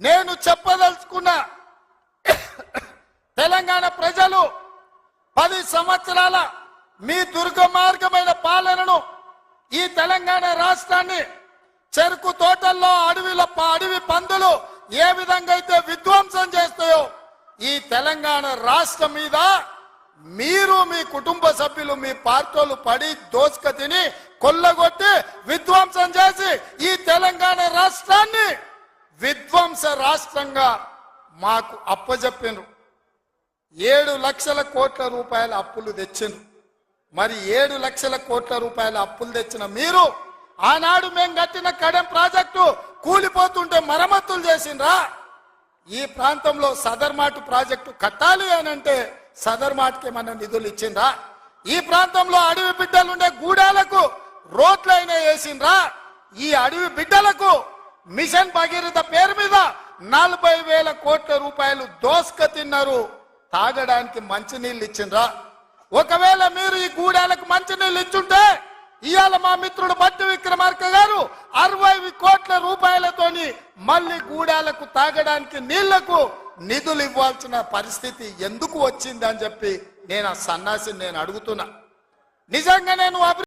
నేను చెప్పదలుచుకున్న తెలంగాణ ప్రజలు పది సంవత్సరాల మీ దుర్గమార్గమైన పాలనను ఈ తెలంగాణ రాష్ట్రాన్ని చెరుకు తోటల్లో అడవిలో ప- అడవి పందులు ఏ విధంగా అయితే విధ్వంసం చేస్తాయో ఈ తెలంగాణ రాష్ట్రం మీద మీరు మీ కుటుంబ సభ్యులు మీ పార్టీలు పడి దోసుక తిని కొల్లగొట్టి విధ్వంసం చేసి ఈ తెలంగాణ రాష్ట్రాన్ని విధ్వంస రాష్ట్రంగా మాకు అప్పజెప్పిండ్రు ఏడు లక్షల కోట్ల రూపాయల అప్పులు తెచ్చిండ్రు. మరి ఏడు లక్షల కోట్ల రూపాయల అప్పులు తెచ్చిన మీరు ఆనాడు మేము కట్టిన కడెం ప్రాజెక్టు కూలిపోతుంటే మరమ్మతులు చేసిండ్రా. ఈ ప్రాంతంలో సదర్మాటు ప్రాజెక్టు కట్టాలి అని అంటే సదర్మాట్కి ఏమన్నా నిధులు ఇచ్చిండ్రా. ఈ ప్రాంతంలో అడవి బిడ్డలుండే గూడాలకు రోడ్లైనా వేసిండ్రా. ఈ అడవి బిడ్డలకు మిషన్ భగీరథ పేరు మీద నలభై వేల కోట్ల రూపాయలు దోసుక తిన్నారు. తాగడానికి మంచినీళ్ళు ఇచ్చిండ్రా. ఒకవేళ మీరు ఈ గూడాలకు మంచినీళ్ళు ఇచ్చుంటే ఇవాళ మా మిత్రుడు బట్టి విక్రమార్క గారు అరవై కోట్ల రూపాయలతోని మళ్ళీ గూడాలకు తాగడానికి నీళ్ళకు నిధులు ఇవ్వాల్సిన పరిస్థితి ఎందుకు వచ్చిందని చెప్పి నేను ఆ సన్నాసిని నేను అడుగుతున్నా. నిజంగా నేను